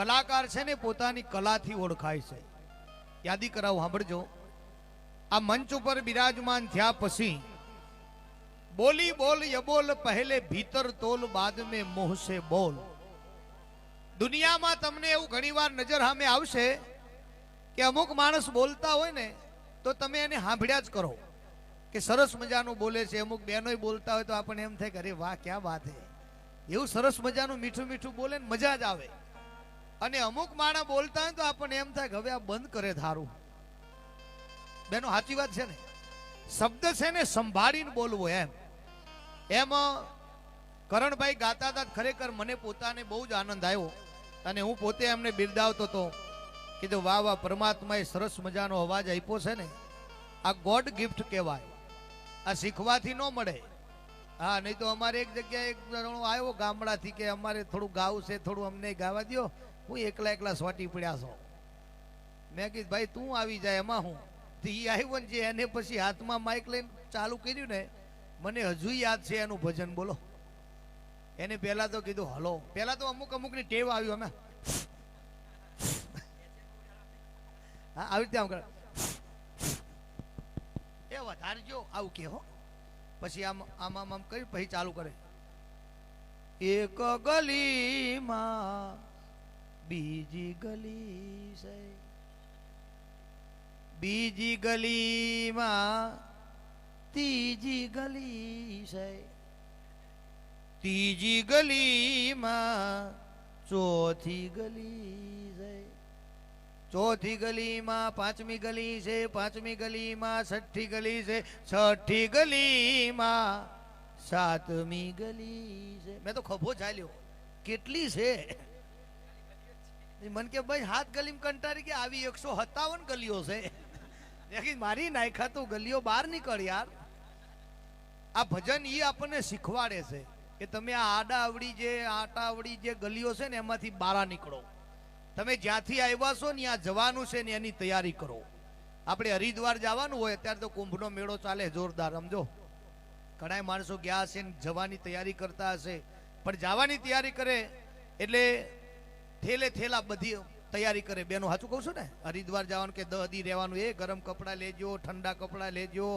કલાકાર છે ને પોતાની કલાથી ઓળખાય છે. યાદી કરાવ, સાંભળજો. આ મંચ ઉપર બિરાજમાન થયા પછી બોલી બોલ યબોલ પહેલે ભીતર તોલ, બાદ મેં મોહ બોલ. દુનિયામાં તમને એવું ઘણીવાર નજર સામે આવશે કે અમુક માણસ બોલતા હોય ને, તો તમે એને સાંભળ્યા જ કરો. કે સરસ મજાનું બોલે છે, અમુક બહેનો બોલતા હોય તો આપણને એમ થાય કે અરે વાહ, ક્યાં વાત હે. એવું સરસ મજાનું મીઠું મીઠું બોલે ને મજા જ આવે. અને અમુક માણા બોલતા હોય તો આપણને એમ થાય કે હવે આ બંધ કરે ધારું. બેનો, સાચી વાત છે ને? શબ્દ છે ને સંભાળીને બોલવો એમ. એમ કરણભાઈ ગાતા હતા ખરેખર મને પોતાને બહુ જ આનંદ આવ્યો. અને હું પોતે એમને બિરદાવતો હતો કીધું, વાહ વાહ, પરમાત્માએ સરસ મજાનો અવાજ આપ્યો છે ને. આ ગોડ ગિફ્ટ કહેવાય. આ શીખવાથી ન મળે. હા, નહીં તો અમારે એક જગ્યાએ એક જણો આવ્યો ગામડાથી કે અમારે થોડું ગાવું છે, થોડું અમને ગાવા દ્યો. હું એકલા એકલા સ્વાટી પડ્યા છો. મેં કીધું, ભાઈ, તું આવી જાય, એમાં હું? ધી આવ્યો ને જે એને પછી હાથમાં માઇક લઈને ચાલુ કર્યું ને, મને હજુ યાદ છે એનું ભજન, બોલો. એને પહેલા તો કીધું, હલો. પહેલા તો અમુક અમુકની ટેવ આવ્યું અમે. હા, આવી રીતે આમ કરે. એ વધારજો આવું કે હો. પછી આમ આમ આમ આમ કરી પછી ચાલુ કરે. એક ગલીમાં બીજી ગલી છે બીજી ગલીમાં ત્રીજી ગલી છે ત્રીજી ગલીમાં ચોથી ગલી છે ચોથી ગલીમાં પાંચમી ગલી છે પાંચમી ગલીમાં છઠ્ઠી ગલી છે છઠ્ઠી ગલીમાં સાતમી ગલી છે મેં તો ખભો ચાલ્યો કેટલી છે મન કે ભાઈ, હાથ ગલીમ કંટારી કે આવી એકસો સત્તાવન ગલીઓ છે. મારી નાખ્યા તો ગલીઓ બહાર નીકળ યાર. આ ભજન ઈ આપણને શીખવાડે છે કે તમે આ આડા આવડી જે આટા આવડી જે ગલીઓ છે ને, એમાંથી બહાર નીકળો. તમે જ્યાંથી આવ્યા છો ને, ત્યાં જવાનું છે ને, એની તૈયારી કરો. આપણે હરિદ્વાર જવાનું હોય, અત્યારે તો કુંભનો મેળો ચાલે જોરદાર, સમજો. ઘણા માણસો ગયા હશે ને, જવાની તૈયારી કરતા હશે. પણ જવાની તૈયારી કરે, એટલે થેલે થેલા બધી તૈયારી કરે. બેનો સાચું કહું છું ને? હરિદ્વાર જવાનું કે દહદી રહેવાનું એ, ગરમ કપડાં લેજો, ઠંડા કપડાં લેજો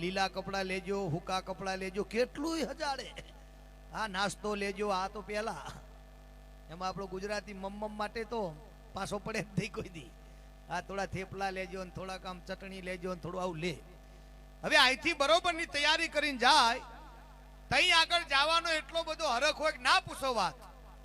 લીલા કપડાં લેજો, હુકા કપડાં લેજો કેટલું હજારે હા નાસ્તો લેજો, આ તો પહેલા. એમાં આપણો ગુજરાતી મમ્મમ માટે તો પાછો પડે નહીં કોઈ દી. આ થોડા થેપલા લેજો ને થોડાક આમ ચટણી લેજો ને થોડું આવું લે. હવે અહીંથી બરોબરની તૈયારી કરીને જાય. તઈ આગળ જવાનો એટલો બધો હરખ હોય ના પૂછો વાત.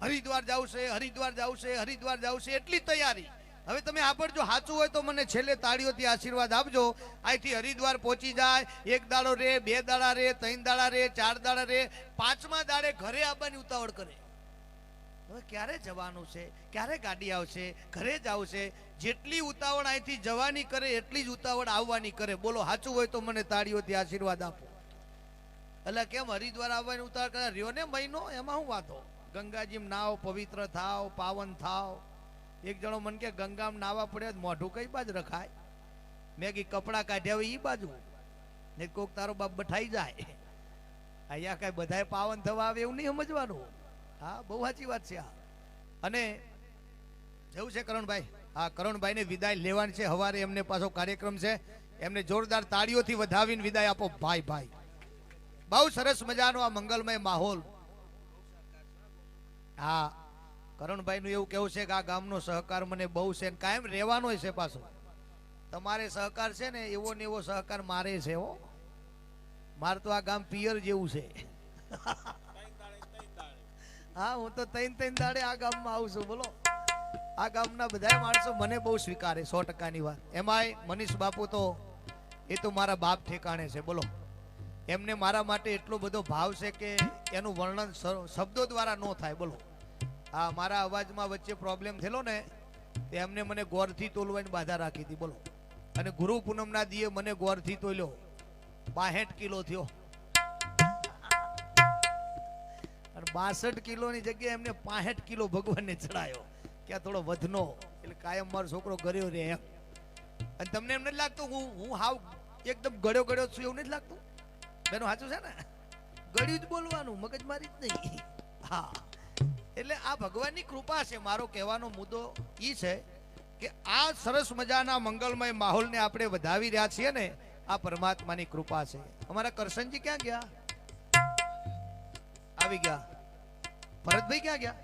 હરિદ્વાર જવું છે, હરિદ્વાર જવું છે, હરિદ્વાર જવું છે, એટલી તૈયારી. હવે તમે સાંભળજો સાચું હોય તો મને છેલ્લે તાળીઓથી આશીર્વાદ આપજો. અહીંથી હરિદ્વાર પહોંચી જાય, એક દાડો રે, બે દાડા રે, ત્રણ દાડા રે, ચાર દાડા રે, પાંચમા દાડે ઘરે આવવાની ઉતાવળ કરે. હવે ક્યારે જવાનું છે? ક્યારે ગાડી આવશે? ઘરે જ આવશે. જેટલી ઉતાવળ અહીંથી જવાની કરે, એટલી જ ઉતાવળ આવવાની કરે. બોલો સાચું હોય તો મને તાળીઓથી આશીર્વાદ આપો. એટલે કેમ હરિદ્વાર આવવાની ઉતાવળ કરે? રહ્યો ને મહિનો? એમાં શું વાતો ગંગાજીમ નાવ પવિત્ર થાવ, પાવન થાવ. એક જણો મન કે, ગંગામાં નાવા પડે મોઢું કઈ બાજુ રખાય? મેં કી કપડાં કાઢ્યા હોય એ બાજુ. ને કોક, તારો બાપ બઠાઈ જાય. અહીંયા કઈ બધાય પાવન થવા આવે એવું નહીં સમજવાનું. હા, બહુ સાચી વાત છે આ. અને જેવું છે કરણભાઈ? હા, કરણભાઈને વિદાય લેવાની છે. હવારે એમને પાછો કાર્યક્રમ છે. એમને જોરદાર તાળીઓથી વધાવીને વિદાય આપો. ભાઈ ભાઈ. બહુ સરસ મજાનો આ મંગલમય માહોલ. હા, કરણભાઈનું એવું કેવું છે કે આ ગામનો સહકાર મને બહુ છે ને કાયમ રહેવાનો છે પાછો. તમારે સહકાર છે ને એવો ને એવો સહકાર મારે છે હો. મારે તો આ ગામ પિયર જેવું છે. હા, હું તો તૈન તૈન દાડે આ ગામમાં આવું છું, બોલો. આ ગામના બધા માણસો મને બહુ સ્વીકારે સો ટકાની વાત. એમાંય મનીષ બાપુ તો, એ તો મારા બાપ ઠેકાણે છે, બોલો. એમને મારા માટે એટલો બધો ભાવ છે કે એનું વર્ણન શબ્દો દ્વારા ન થાય, બોલો. હા, મારા અવાજમાં વચ્ચે પ્રોબ્લેમ થયેલો ને, તે એમને મને ગોરથી તોલવાની બાધા રાખી હતી, બોલો. અને ગુરુ પૂનમના દીએ મને ગોરથી તોલ્યો. બાસઠ કિલો થયો. અને બાસઠ કિલોની જગ્યાએ એમને પાસઠ કિલો ભગવાનને ચડાયો. કે આ થોડો વધનો, એટલે કાયમ મારો છોકરો ગર્યો રે એમ. અને તમને એમ નથી લાગતું, હું હું હાવ એકદમ ગળ્યો ગળ્યો છું, એવું નથી લાગતું? બેનો સાચું છે ને? ગળ્યું જ બોલવાનું મગજ મારી જ નહીં. હા. એટલે આ ભગવાનની કૃપા છે. મારો કહેવાનો મુદ્દો ઈ છે કે આ સરસ મજાના મંગલમય માહોલને આપણે વધાવી રહ્યા છીએ ને, આ પરમાત્માની કૃપા છે. અમારા કરશનજી ક્યાં ગયા? આવી ગયા. ભરતભાઈ ક્યાં ગયા?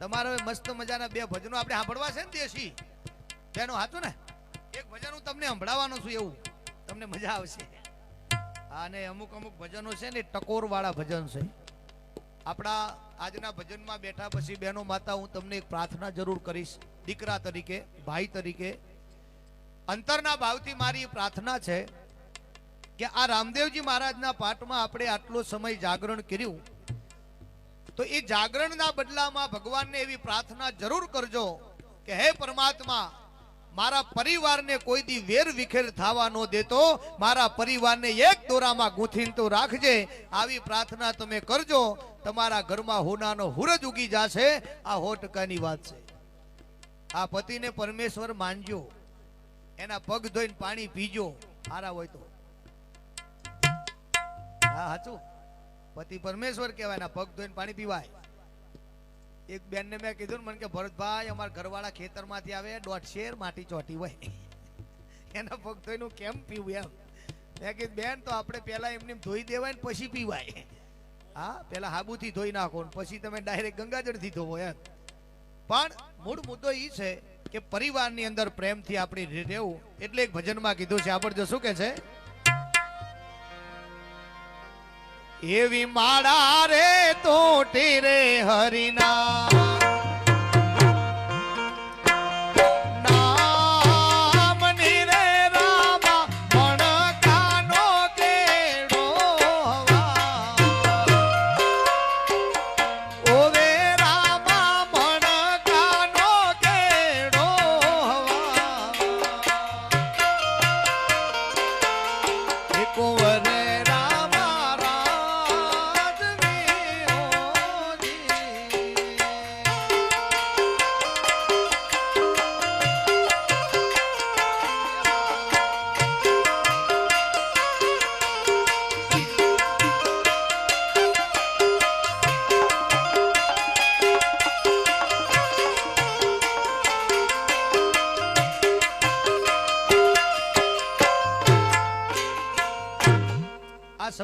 તમારે મસ્ત મજાના બે ભજનો આપણે સાંભળવા છે ને દેશી? બેનો હાથું ને? એક ભજન હું તમને સંભળાવવાનો છું એવું. તમને મજા આવશે. અને અમુક અમુક ભજનો છે ને ટકોર વાળા ભજન છે. આપણા આજના ભજનમાં બેઠા પછી બહેનો માતા, હું તમને એક પ્રાર્થના જરૂર કરીશ. દીકરા તરીકે, ભાઈ તરીકે. અંતરના ભાવથી મારી પ્રાર્થના છે કે આ રામદેવજી મહારાજના પાઠમાં આપણે આટલો સમય જાગરણ કર્યું. તો એ જાગરણના બદલામાં ભગવાનને એવી પ્રાર્થના જરૂર કરજો કે હે પરમાત્મા મારા પરિવારને કોઈ દી વેર વિખેર થવા ન દેતો. મારા પરિવારને એક દોરામાં ગૂંથીને તો રાખજે. આવી પ્રાર્થના તમે કરજો. તમારા ઘરમાં હોનાનો હુરજ ઉગી જશે. આ હો ટકાની વાત છે. આ પતિને પરમેશ્વર માનજો. એના પગ ધોઈને પાણી પીજો. હારા હોય તો. હા, હાચું. પતિ પરમેશ્વર કહેવાય, એના પગ ધોઈને પાણી પીવાય. એક બેન ને મેં કીધું મને કે, ભરતભાઈ, અમારા ઘરવાળા ખેતરમાંથી આવે, દોઢ શેર માટી ચોટી હોય. એના ભક્તો એનું કેમ પીવું એમ? મેં કીધું, બેન, તો આપણે પહેલા એમને ધોઈ દેવાય ને પછી પીવાય. હા પેલા હાબુથી ધોઈ નાખો ને પછી તમે ડાયરેક્ટ ગંગાજળથી ધોવો એમ. પણ મૂળ મુદ્દો એ છે કે પરિવારની અંદર પ્રેમથી આપણે રહેવું. એટલે એક ભજનમાં કીધું છે આપણે શું કે છે? એવી માળા રે તોટી રે હરિના.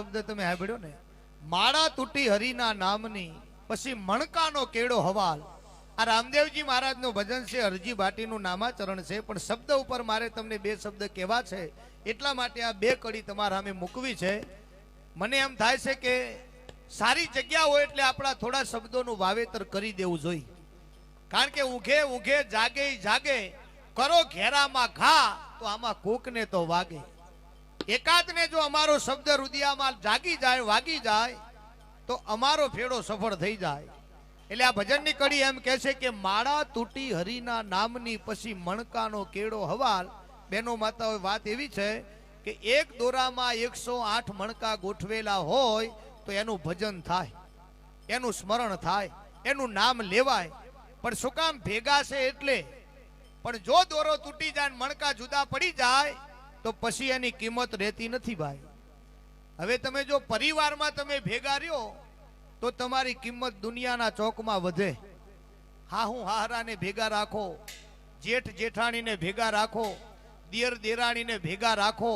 શબ્દ તમે સાંભળ્યો ને? માળા તૂટી હરિના નામની, પછી મણકાનો કેળો હવાલ. આ રામદેવજી મહારાજનું ભજન છે હરજી ભાટીનું નામાચરણ છે, પણ શબ્દ ઉપર મારે તમને બે શબ્દ કહેવા છે. એટલા માટે આ બે કડી તમારા સામે મૂકવી છે. મને એમ થાય છે કે સારી જગ્યા હોય એટલે આપણા થોડા શબ્દોનું વાવેતર કરી દેવું જોઈએ. કારણ કે ઊંઘે ઊંઘે જાગે જાગે, કરો ઘેરામાં ઘા, તો આમાં કોકને તો વાગે. એકાદને જો અમારો શબ્દ રુદિયામાં જાગી જાય, વાગી જાય, તો અમારો ફેડો સફળ થઈ જાય. એટલે આ ભજનની કડી એમ કહે છે કે માળા તૂટી હરિના નામની પછી મણકાનો કેળો હવાલ. બેનો માતાઓ વાત એવી છે કે એક દોરામાં એકસો આઠ મણકા ગોઠવેલા હોય તો એનું ભજન થાય, એનું સ્મરણ થાય, એનું નામ લેવાય. પણ શું કામ ભેગા છે એટલે? પણ જો દોરો તૂટી જાય મણકા જુદા પડી જાય તો પછી એની કિંમત રહેતી નથી ભાઈ. હવે તમે જો પરિવારમાં તમે ભેગા રહ્યો, તો તમારી કિંમત દુનિયાના ચોકમાં વધે. હા, હું હારાને ભેગા રાખો, જેઠ જેઠાણીને ભેગા રાખો, દિયર દેરાણીને ભેગા રાખો,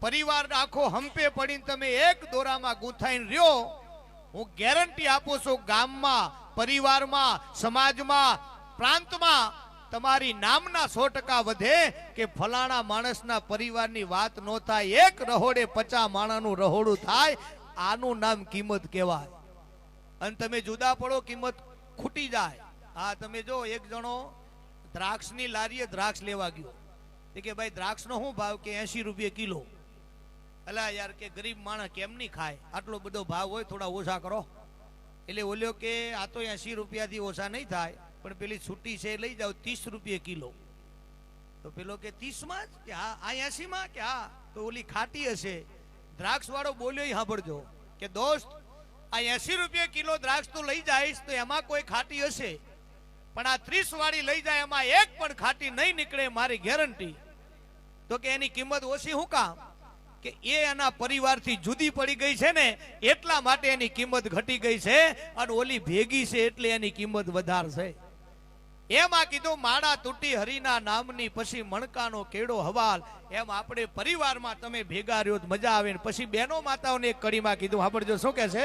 પરિવાર રાખો હંપે પડીને તમે એક દોરામાં ગૂંથાઈને રહ્યો, હું ગેરંટી આપું છું ગામમાં, પરિવારમાં, સમાજમાં, પ્રાંતમાં તમારી નામના સો ટકા વધે કે ફલાણા માણસના પરિવારની વાત નો થાય, એક રહોડે પચા માણાનું રહોડું થાય, આનું નામ કિંમત કહેવાય. અને તમે જુદા પડો, કિંમત ખૂટી જાય. હા, તમે જો, એક જણો દ્રાક્ષની લારીએ દ્રાક્ષ લેવા ગયો. એ કે, ભાઈ, દ્રાક્ષનો શું ભાવ? કે એસી રૂપિયા કિલો. અલા, યાર, કે ગરીબ માણસ કેમ નહીં ખાય? આટલો બધો ભાવ હોય, થોડા ઓછા કરો. એટલે ઓલ્યો કે, આ તો એસી રૂપિયાથી ઓછા નહીં થાય. પણ પેલી છૂટી છે લઈ જાઓ, ત્રીસ રૂપિયા કિલો. તો પેલો કે ત્રીસમાં જ? કે હા, આ એસીમાં? કે હા, તો ઓલી ખાટી હશે. દ્રાક્ષ વાળો બોલ્યો સાંભળજો. કે દોસ્ત, આ એસી રૂપિયા કિલો દ્રાક્ષ તું લઈ જઈશ તો એમાં કોઈ ખાટી હશે. પણ આ ત્રીસ વાળી લઈ જાય, એમાં એક પણ ખાટી નહીં નીકળે મારી ગેરંટી. તો કે એની કિંમત ઓછી શું કામ? કે એ એના પરિવારથી જુદી પડી ગઈ છે ને, એટલા માટે એની કિંમત ઘટી ગઈ છે અને ઓલી ભેગી છે એટલે એની કિંમત વધારશે એમાં કીધું, માળા તૂટી હરિના નામની પછી મણકાનો કેડો હવાલ. એમ આપણે પરિવારમાં તમે ભેગા રહ્યો મજા આવે પછી બેનો માતાઓને એક કડીમાં કીધું, સાંભળજો, શું કે છે?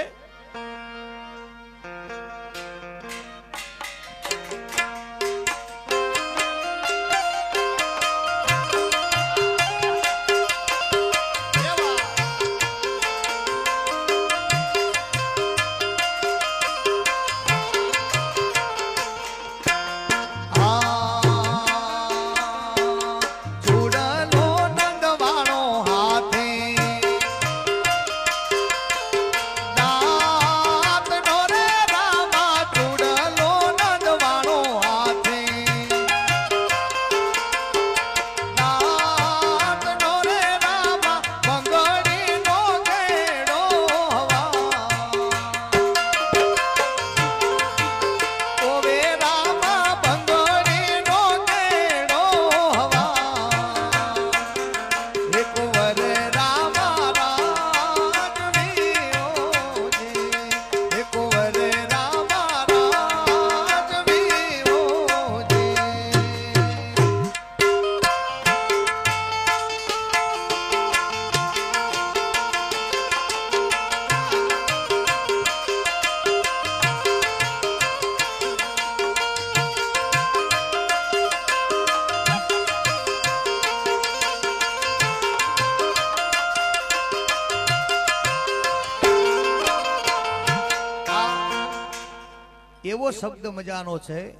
એવો શબ્દ મજાનો છે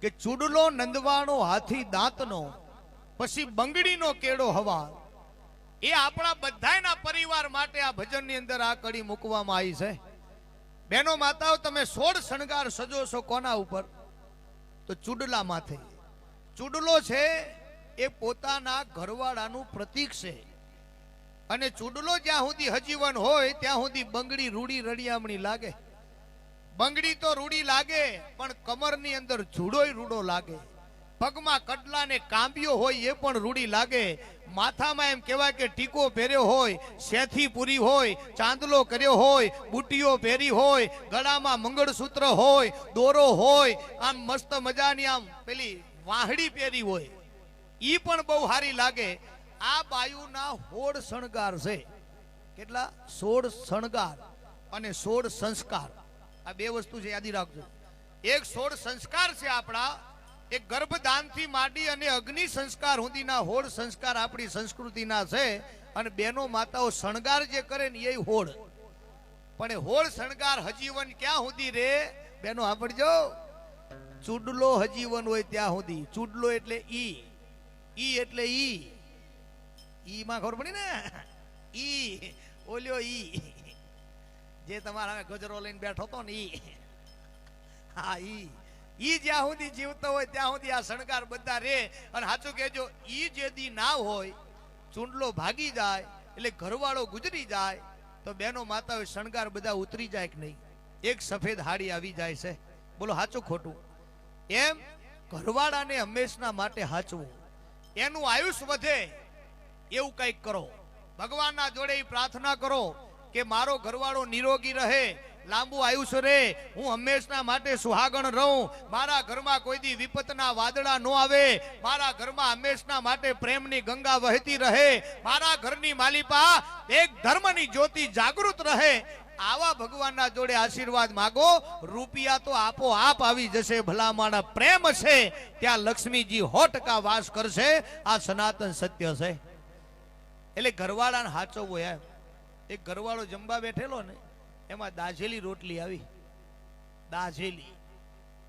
કે ચૂડલો નંદવાનો હાથી દાંતનો, પછી બંગડીનો કેડો હવા. એ આપણા બધાના પરિવાર માટે આ ભજનની અંદર આ કડી મૂકવામાં આવી છે. બેનો માતાઓ, તમે સોળ શણગાર સજો છો કોના ઉપર? તો ચૂડલા માથે. ચૂડલો છે એ પોતાના ઘરવાળાનું પ્રતીક છે. અને ચૂડલો જ્યાં સુધી હજીવન હોય, ત્યાં સુધી બંગડી રૂડી રડિયામણી લાગે. બંગડી તો રૂડી લાગે, પણ કમરની અંદર જુડોય રૂડો લાગે. પગમાં કડલા ને કાંબિયો હોય એ પણ રૂડી લાગે. માથામાં એમ કહેવાય કે ટીકો પહેર્યો હોય, શેથી પૂરી હોય, ચાંદલો કર્યો હોય, બુટીઓ પહેરી હોય, ગળામાં મંગળસૂત્ર હોય, દોરો હોય, આમ મસ્ત મજાની આમ પેલી વાહડી પહેરી હોય. ઈ પણ બહુ સારી લાગે. આ બાયુના હોડ શણગાર છે. કેટલા? સોળ શણગાર અને સોળ સંસ્કાર. આ બે વસ્તુ છે, યાદી રાખજો. એક સોળ સંસ્કાર છે આપણા, એક ગર્ભદાનથી માંડી અને અગ્નિ સંસ્કાર સુધીના હોળ સંસ્કાર આપણી સંસ્કૃતિના છે, અને બેનો માતાઓ શણગાર જે કરે ને એ હોળ. પણ એ હોળ શણગાર હજીવન ક્યાં સુધી રે? બેનો સાંભળજો. ચૂડલો હજીવન હોય ત્યાં સુધી ચૂડલો એટલે ઈ. ઈ એટલે ઈ. ઈ માં ખબર પડી ને? ઈ. ઓલ્યો ઈ. જે તમારા ગજરો લઈને બેઠો તો ને ઈ. હા, ઈ. ઈ જ્યાં સુધી જીવતો હોય ત્યાં સુધી આ શણગાર બધા રે. અને સાચું કહેજો, ઈ જે દી ના હોય ચૂંડલો ભાગી જાય, એટલે ઘરવાળો ગુજરી જાય, તો બેનો માતા હોય શણગાર બધા ઉતરી જાય કે નહીં? એક સફેદ હાડી આવી જાય છે. બોલો, સાચું ખોટું? એમ ઘરવાળાને હંમેશના માટે હાચવું એનું આયુષ વધે એવું કંઈક કરો. ભગવાનના જોડે પ્રાર્થના કરો. કે મારો ઘરવાળો નિરોગી રહે, લાંબુ આયુષ્ય રહે, હું હંમેશના માટે સુહાગણ રહું. મારા ઘરમાં કોઈ દી વિપતના વાદળા ન આવે. મારા ઘરમાં હંમેશના માટે પ્રેમની ગંગા વહેતી રહે. મારા ઘરની માલિપા એક ધર્મની જ્યોતિ જાગૃત રહે. આવા ભગવાનના જોડે આશીર્વાદ માગો, રૂપિયા તો આપો આપ આવી જશે, ભલામાણા પ્રેમ છે. ત્યાં લક્ષ્મીજી સો ટકા વાસ કરશે. આ સનાતન સત્ય છે. એટલે ઘરવાળાને સાચવવું એમ. એક ઘરવાળો જમવા બેઠેલો ને, એમાં દાઝેલી રોટલી આવી. દાઝેલી.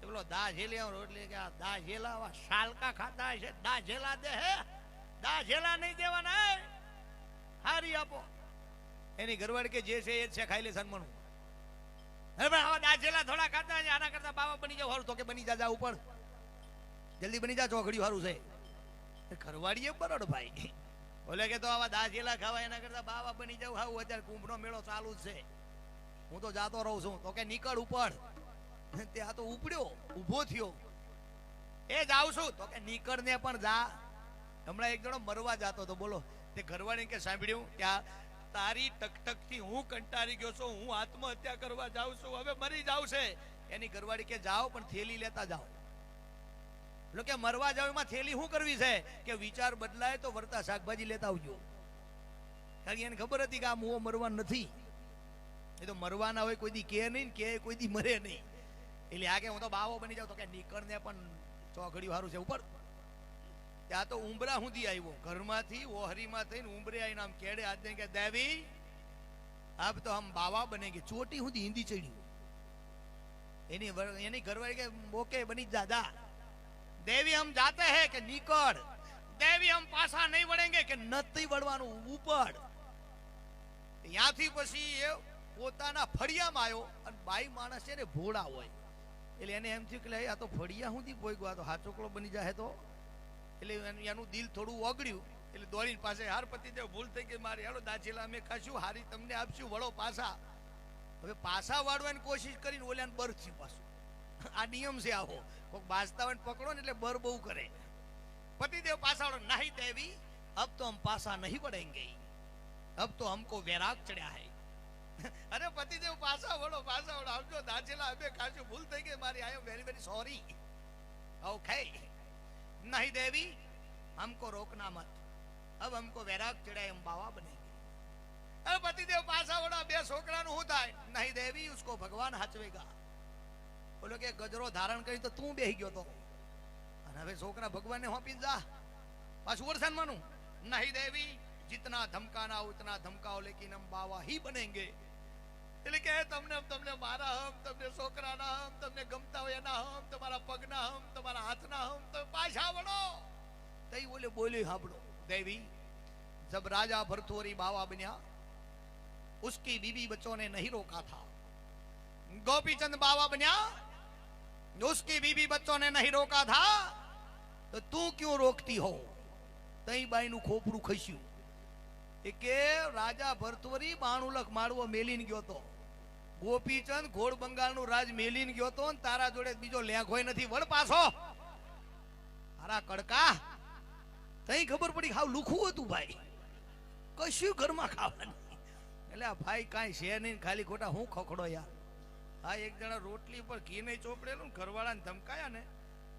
પેલો દાઝેલી આમ રોટલી કે આ દાઝેલા આવા શાલકા ખાતા છે દાઝેલા દે હે, દાઝેલા નહીં દેવાના હારી આપો. એની ઘરવાળી કે જે છે એ છે, ખાઈ લે સન્માનું અરે પણ આવા થોડા ખાતા આના કરતા બાવા બની જાવ હારું તો કે બની જા ઉપર. જલ્દી બની જા ચોકડી સારું છે. ઘરવાળીએ બરોડ ભાઈ. ઓલે કે તો આવા દાજેલા ખાવા એના કરતા બાવા બની જાવ હાવ અત્યારે કુંભનો મેળો ચાલુ જ છે. હું તો જાતો રહું છું. તો કે નીકળ ઉપર. ત્યાં તો ઉપડ્યો, ઊભો થયો. એ જાઉં છું. તો કે નીકળ ને પણ જા. હમણાં એક જણો મરવા જાતો તો બોલો, તે ઘરવાળી કે સાંભળ્યું કે આ તારી ટકટકથી હું કંટાળી ગયો છું. હું આત્મહત્યા કરવા જાઉં છું. હવે મરી જાઉં છે. એની ઘરવાળી કે, જાઓ, પણ થેલી લેતા જાઓ. એટલે કે મરવા જાવ એમાં થેલી શું કરવી છે? કે વિચાર બદલાય તો વરતા શાકભાજી લેતા આવજો. કારણ કે એને ખબર હતી કે આ મુઓ મરવા નથી. એ તો મરવાના હોય, કોઈ દી કે નહીં કે કોઈ દી મરે નહીં. એટલે આ કે હું તો બાવો બની જાઉં તો કે નીકળને પણ ચોકડીયું સારું છે, ઉપર. ત્યાં તો ઉંબરા સુધી આવ્યો. ઘરમાંથી ઓહરીમાં થઈને ઉંબરે આવીને આમ કેડે હાથ કે, દેવી, આપ તો આમ બાવા બને કે, ચોટી સુધી હિન્દી ચડ્યું. એની એની ઘરવાળી કે ઓકે બની જ દાદા દેવી હમ જાતે હે કે નીકળ? દેવી હમ પાછા નહીં વળેંગે કે નથી વળવાનું ઉપર ત્યાંથી પછી એ પોતાના ફળિયામાં આવ્યો અને બાઈ માણસ છે ને ભોળા હોય. એટલે એને એમ થયું કે આ તો ફળિયા હું થી ભોગવા તો હાચોકળો બની જાય તો. એટલે એનું દિલ થોડું ઓગળ્યું. એટલે દોડીને પાસે હાર પતિદેવ ભૂલ થઈ ગઈ, મારી હાલો દાચીલા અમે ખાશું, હારી તમને આપશું, વળો પાછા. હવે પાછા વાળવાની કોશિશ કરીને ઓલ્યાને બર થયું પાછું. આ નિયમ છે આવો. કોક બાજતાવન પકડો ને એટલે બર બહુ કરે. પતિદેવ પાસાડો નહીં દેવી, અબ તો હમ પાસા નહીં પડેંગે અબ તો હમકો વેરાગ ચડ્યા હે. અરે પતિદેવ પાસા વળો પાસા વળો. આવજો દાજેલા અમે કાચું ભૂલ થઈ ગઈ મારી. આયો વેરી વેરી સોરી ઓકે નહીં દેવી હમકો રોકના મત. અબ હમકો વેરાગ ચડાય એમ બાવા બનેંગે. અરે પતિદેવ પાસા વળો બે છોકરાનું હું થાય? નહીં દેવી, ઉસકો ભગવાન હાચવેગા. બોલો કે ગજરો ધારણ કરી તો તું બેહી ગયો તો. અને હવે છોકરા ભગવાનને હોપી જા. પાછું વરસાદ માનું. નહીં દેવી, જીતના ધમકાના ઉતના ધમકાઓ લેકિન હમ બાવા હી બનેંગે. એટલે કે તમને તમને મારા હમ, તમને છોકરાના હમ, તમને ગમતા હોય એના હમ, તમારા પગના હમ, તમારા હાથના હમ તો પાછા વળો. તઈ ઓલે બોલી સાંભળો દેવી, જબ રાજા ભરથોરી બાવા બન્યા, ઉસકી બીબી બચ્ચોને નહીં રોકા થા ગોપીચંદ બાવા બન્યા उसकी बीबी बच्चों ने नहीं रोका था तो तू क्यों रोकती हो તઈ બાઈનું ખોપરું ખસ્યું એ કે રાજા ભરતવરી બાણુલખ માળવો મેલીને ગયો તો ગોપીચંદ ઘોડ બંગાળનું રાજ મેલીને ગયો તો ને તારા જોડે બીજો લેખોય નથી વળ પાછો તારા કડકા તઈ ખબર પડી હાવ લુખું હતું ભાઈ કશું ઘરમાં ખાવાનું એટલે આ ભાઈ કાંઈ છે નહીં ખાલી ખોટા હું ખખડો યાર આ એક જણા રોટલી પર ઘી નહીં ચોપડેલું ઘરવાળાને ધમકાયા ને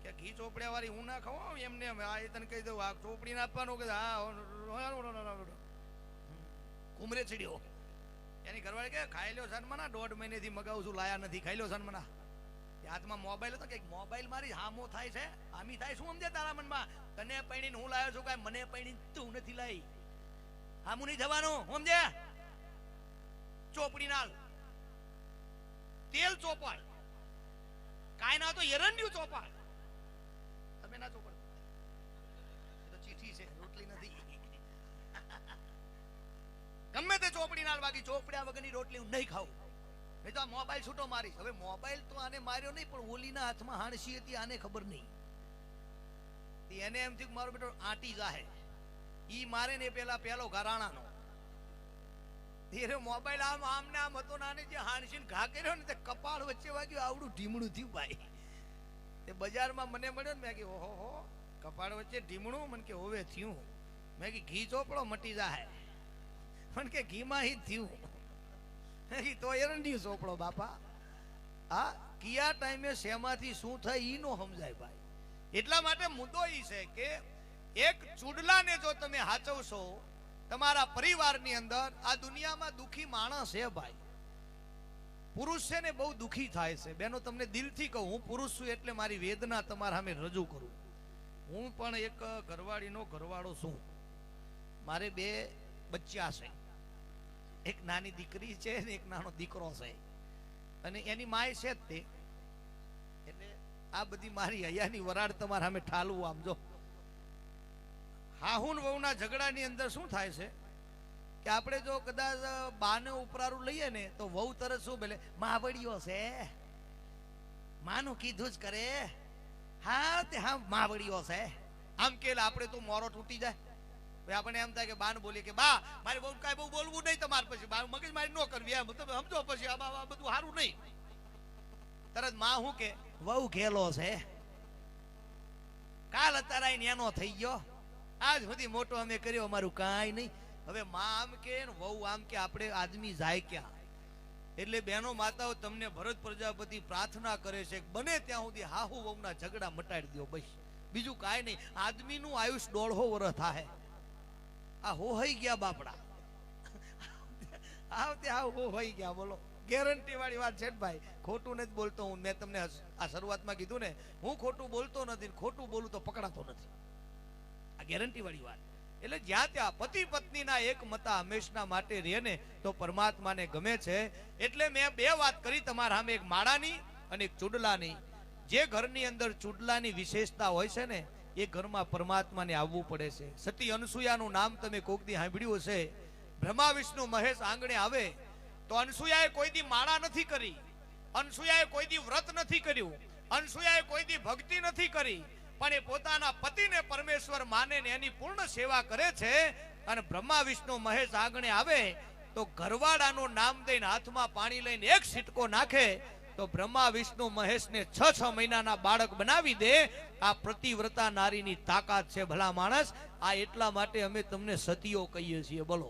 કે ઘી ચોપડ્યા વાળી હું ના ખવાઉં એમને આ એ તને કહી દઉં, આ ચોપડીને આપવાનું કે હા કુમરે ચડ્યો. એની ઘરવાળી કે ખાઈ લ્યો સન્મના દોઢ મહિનેથી મગાવું છું, લાયા નથી, ખાઈ લ્યો સન્મના એ હાથમાં મોબાઈલ હતો કે મોબાઈલ મારી હામો થાય છે આમી થાય શું સમજે તારા મનમાં? તને પૈણી હું લાવ્યો છું કાંઈ, મને પૈણી તું નથી લાવી હામું નહીં થવાનું સમજે ચોપડી નાલ તેલ ચોપાડ કાંઈ ના તો એરંડિયું ચોપાડ તમે ના ચોપાડ ચીઠી છે, રોટલી નથી. ગમે તે ચોપડી નાલ બાકી ચોપડ્યા વગરની રોટલી હું નહીં ખાઉં. નહીં તો આ મોબાઈલ છૂટો મારીશ. હવે મોબાઈલ તો આને માર્યો નહીં, પણ ઓલીના હાથમાં હાણસી હતી, આને ખબર નહીં. એને એમ થયું મારો બેટો આંટી જાહે. ઈ મારે ને પેલા, પેલો ઘરાણાનો. ધીરે મોબાઈલ આમ આમ ને આમ હતો નાને જે હાણસીને ઘા કર્યો ને તે કપાળ વચ્ચે વાગ્યું, આવડું ઢીમણું થયું ભાઈ. તે બજારમાં મને મળ્યો ને મેં કે ઓહો, હો, કપાળ વચ્ચે ઢીમણું? મને કે હોવે થયું. મેં કે ઘી ચોપડો મટી જાહે. મને કે, ઘીમાં હી થયું. મેં કીધું, તો એરંડી ચોપડો, બાપા. આ કયા ટાઈમે શેમાંથી શું થાય ઈ નો સમજાય ભાઈ. એટલા માટે મુદ્દો ઈ છે કે એક ચૂડલાને જો તમે હાચવશો તમારા પરિવારની અંદર આ દુનિયામાં દુખી માણસ છે ભાઈ. પુરુષ છે ને બહુ દુખી થાય છે. બેનો, તમને દિલથી કહું, હું પુરુષ છું એટલે મારી વેદના તમારા સામે રજૂ કરું. હું પણ એક ઘરવાળીનો ઘરવાળો છું. મારે બે બચ્ચા છે. એક નાની દીકરી છે ને એક નાનો દીકરો છે. અને એની માય છે જ તે. એટલે આ બધી મારી હૈયાની વરાળ તમારા સામે ઠાલવું આમ જો. હાહુન વહુના ઝઘડાની અંદર શું થાય છે? કે આપણે જો કદાચ બાને ઉપરારું લઈએ ને, તો વહુ તરત શું બોલે, માવડીઓ છે. માનું કીધું જ કરે. હા, તે હા, માવડીઓ છે. આમ કે આપણે તો મોરો તૂટી જાય. આપણે એમ થાય કે બાન બોલીએ કે, બા, મારે બહુ કાંઈ બહુ બોલવું નહીં તમારે પછી. બા, મગજ મારી ન કરવી, એમ. તમે સમજો પછી, આ બધું સારું નહીં. તરતમાં શું કે, વહુ ઘેલો છે. કાલ અત્યારે એનો થઈ ગયો. આજ સુધી મોટો અમે કર્યો, અમારું કાંઈ નહીં. હવે માં આમ કે વહુ આમ કે, આપણે આદમી જાય ક્યાં? એટલે બહેનો માતાઓ, તમને ભરત પ્રજાપતિ પ્રાર્થના કરે છે બને ત્યાં સુધી હાહુ વહુના ઝઘડા મટાડી દો બસ. બીજું કાંઈ નહીં. આદમીનું આયુષ દોઢો વર્ષ થાય આ હોહઈ ગયા બાપડા. આવતે આવ હોહઈ ગયા, બોલો. ગેરંટી વાળી વાત છે ભાઈ. ખોટું નથી બોલતો હું. મેં તમને આ શરૂઆતમાં કીધું ને, હું ખોટું બોલતો નથી ખોટું બોલું તો પકડાતો નથી. આ ગેરંટી વાળી વાત. એટલે જ્યાં ત્યાં પતિ પત્નીના એક મતા હંમેશના માટે રહે ને તો પરમાત્માને ગમે છે. એટલે મેં બે વાત કરી તમારા સામે, એક માળાની અને એક ચૂડલાની. જે ઘરની અંદર ચૂડલાની વિશેષતા હોય છે ને, એ ઘરમાં પરમાત્માને આવવું પડે છે. સતી અનસુયાનું નામ તમે કોક દી સાંભળ્યું હશે. બ્રહ્મા, વિષ્ણુ, મહેશ આંગણે આવે તો અનસુયાએ કોઈ દી માળા નથી કરી. અનસુયાએ કોઈ દી વ્રત નથી કર્યું. અનસુયાએ કોઈ દી ભક્તિ નથી કરી. પણ એ પોતાના પતિને પરમેશ્વર માને ને એની પૂર્ણ સેવા કરે છે અને બ્રહ્મા, વિષ્ણુ, મહેશ આંગણે આવે, તો ઘરવાળાનું નામ દઈને હાથમાં પાણી લઈને એક સિટકો નાખે, તો બ્રહ્મા, વિષ્ણુ, મહેશને છ છ મહિનાના બાળક બનાવી દે. આ પ્રતિવ્રતા નારીની તાકાત છે ભલા માણસ. આ એટલા માટે અમે તમને સતીઓ કહીએ છીએ, બોલો.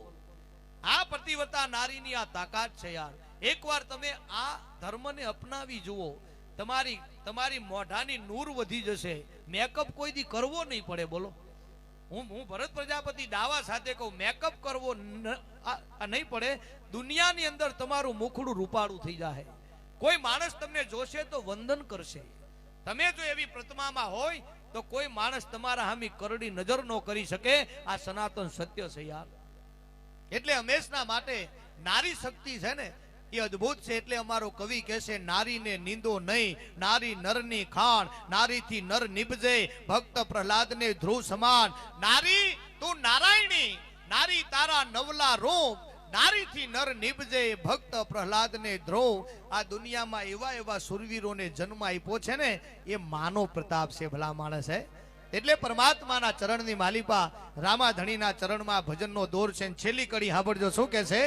આ પ્રતિવ્રતા નારીની આ તાકાત છે યાર. એકવાર તમે આ ધર્મને અપનાવી જુઓ, તમારી તમારી મોઢાની નૂર વધી જશે. મેકઅપ કોઈ દી કરવો નહીં પડે, બોલો. હું હું ભરત પ્રજાપતિ દાવા સાથે કહું, મેકઅપ કરવો નહીં પડે. દુનિયાની અંદર તમારું મુખડું રૂપાળું થઈ જાય કોઈ માણસ તમને જોશે તો વંદન કરશે. તમે જો એવી પ્રતિમામાં હોય, તો કોઈ માણસ તમારા હામી કરડી નજર ન કરી શકે. આ સનાતન સત્ય છે યાર. એટલે હંમેશના માટે નારી શક્તિ છે ને એ અદ્ભુત છે એટલે અમારો કવિ કહેશે નારીને નિંદો નહીં, નારી નરની ખાણ, નારીથી નર નિભજે, ભક્ત પ્રહલાદને ધ્રુવ સમાન. નારી, તું નારાયણી, નારી તારા નવલા રૂપ, નારીથી નર નિભજે, ભક્ત પ્રહલાદને ધ્રુવ. આ દુનિયામાં એવા એવા સુરવીરોને જન્મ આપ્યો છે ને, એ માનો પ્રતાપ છે ભલા માણસ. એટલે પરમાત્માના ચરણની માલિપા, રામાધણીના ચરણમાં ભજનનો દોર છે છેલ્લી કડી સાંભળજો, શું કે છે?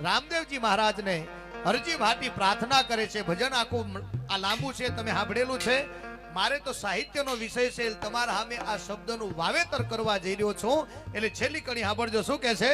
રામદેવજી મહારાજને અરજી ભાટી પ્રાર્થના કરે છે. ભજન આખું આ લાંબુ છે, તમે સાંભળેલું છે. મારે તો સાહિત્યનો વિષય છે તમારા સામે આ શબ્દનું વાવેતર કરવા જઈ રહ્યો છું. એટલે છેલ્લી કણી સાંભળજો, શું કે છે?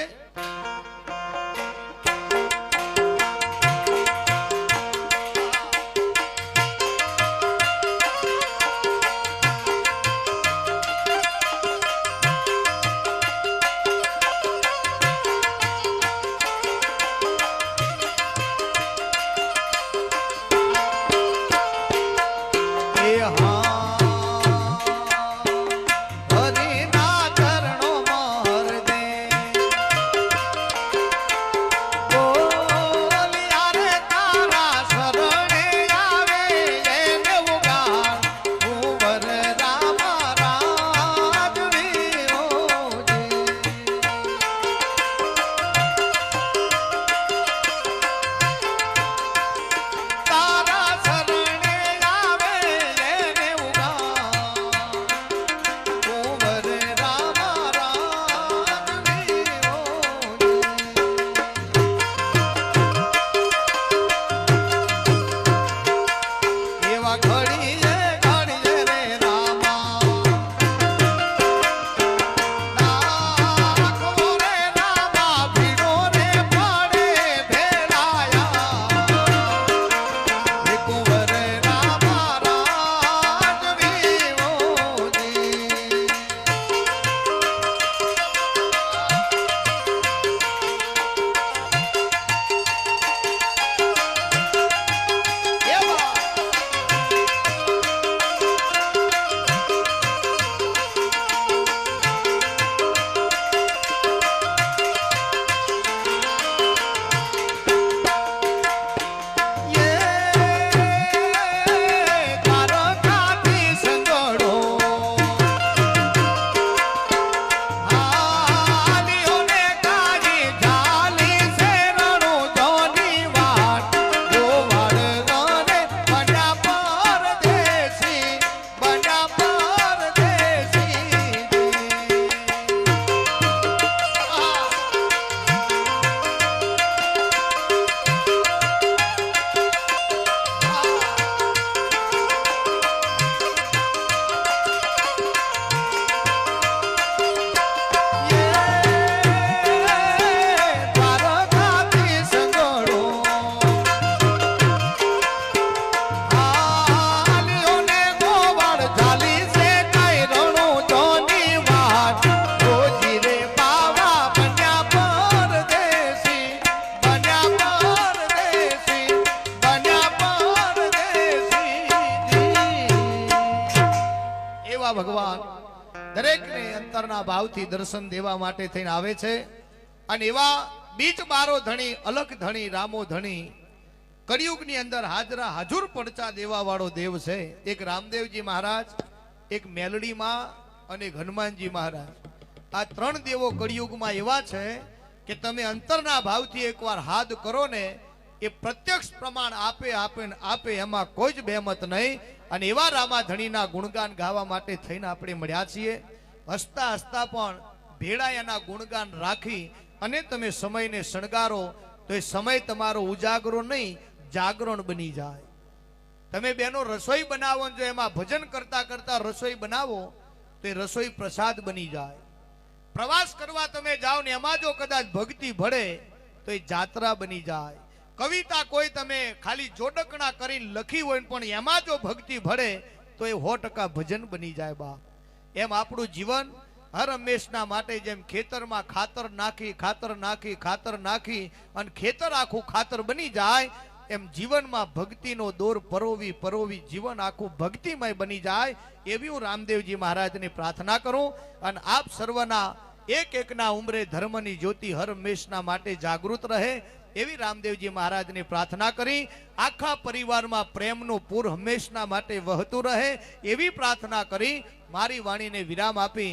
દરેકને અંતરના ભાવથી દર્શન દેવા માટે થઈને આવે છે. અને એવા બીજ બારો ધણી, અલગ ધણી, રામો ધણી, કળિયુગની અંદર હાજરા હાજુર પડચા દેવા વાળો દેવ છે. એક રામદેવજી મહારાજ, એક મેલડીમાં અને હનુમાનજી મહારાજ. આ ત્રણ દેવો કળિયુગમાં એવા છે કે તમે અંતરના ભાવથી એકવાર હાથ કરો ને એ પ્રત્યક્ષ પ્રમાણ આપે આપે આપે એમાં કોઈ જ બેમત નહીં. અને એવા રામાધણીના ગુણગાન ગાવા માટે થઈને આપણે મળ્યા છીએ. હસતા હસતા પણ ભેળા એના ગુણગાન રાખી અને તમે સમયને શણગારો, તો એ સમય તમારો ઉજાગરો નહીં, જાગરણ બની જાય. તમે બેનો રસોઈ બનાવો જો એમાં ભજન કરતા કરતા રસોઈ બનાવો, તો એ રસોઈ પ્રસાદ બની જાય. પ્રવાસ કરવા તમે જાઓ ને એમાં જો કદાચ ભક્તિ ભળે, તો એ જાત્રા બની જાય. કવિતા કોઈ તમે ખાલી જોડકણા કરીને લખી હોય પણ એમાં જો ભક્તિ ભળે, તો એ સો ટકા ભજન બની જાય બા. એમ આપણું જીવન હર હંમેશના માટે જેમ ખેતરમાં ખાતર નાખી ખાતર નાખી ખાતર નાખી અને ખેતર આખું ખાતર બની જાય, એમ જીવનમાં ભક્તિનો દોર પરોવી પરોવી જીવન આખું ભક્તિમય બની જાય, એવી હું રામદેવજી મહારાજની પ્રાર્થના કરું અને આપ સર્વના એક એકના ઉંમરે ધર્મની જ્યોતિ હર હંમેશના માટે જાગૃત રહે એવી રામદેવજી મહારાજની પ્રાર્થના કરી, આખા પરિવારમાં પ્રેમનું પૂર હંમેશના માટે વહતું રહે એવી પ્રાર્થના કરી, મારી વાણીને વિરામ આપી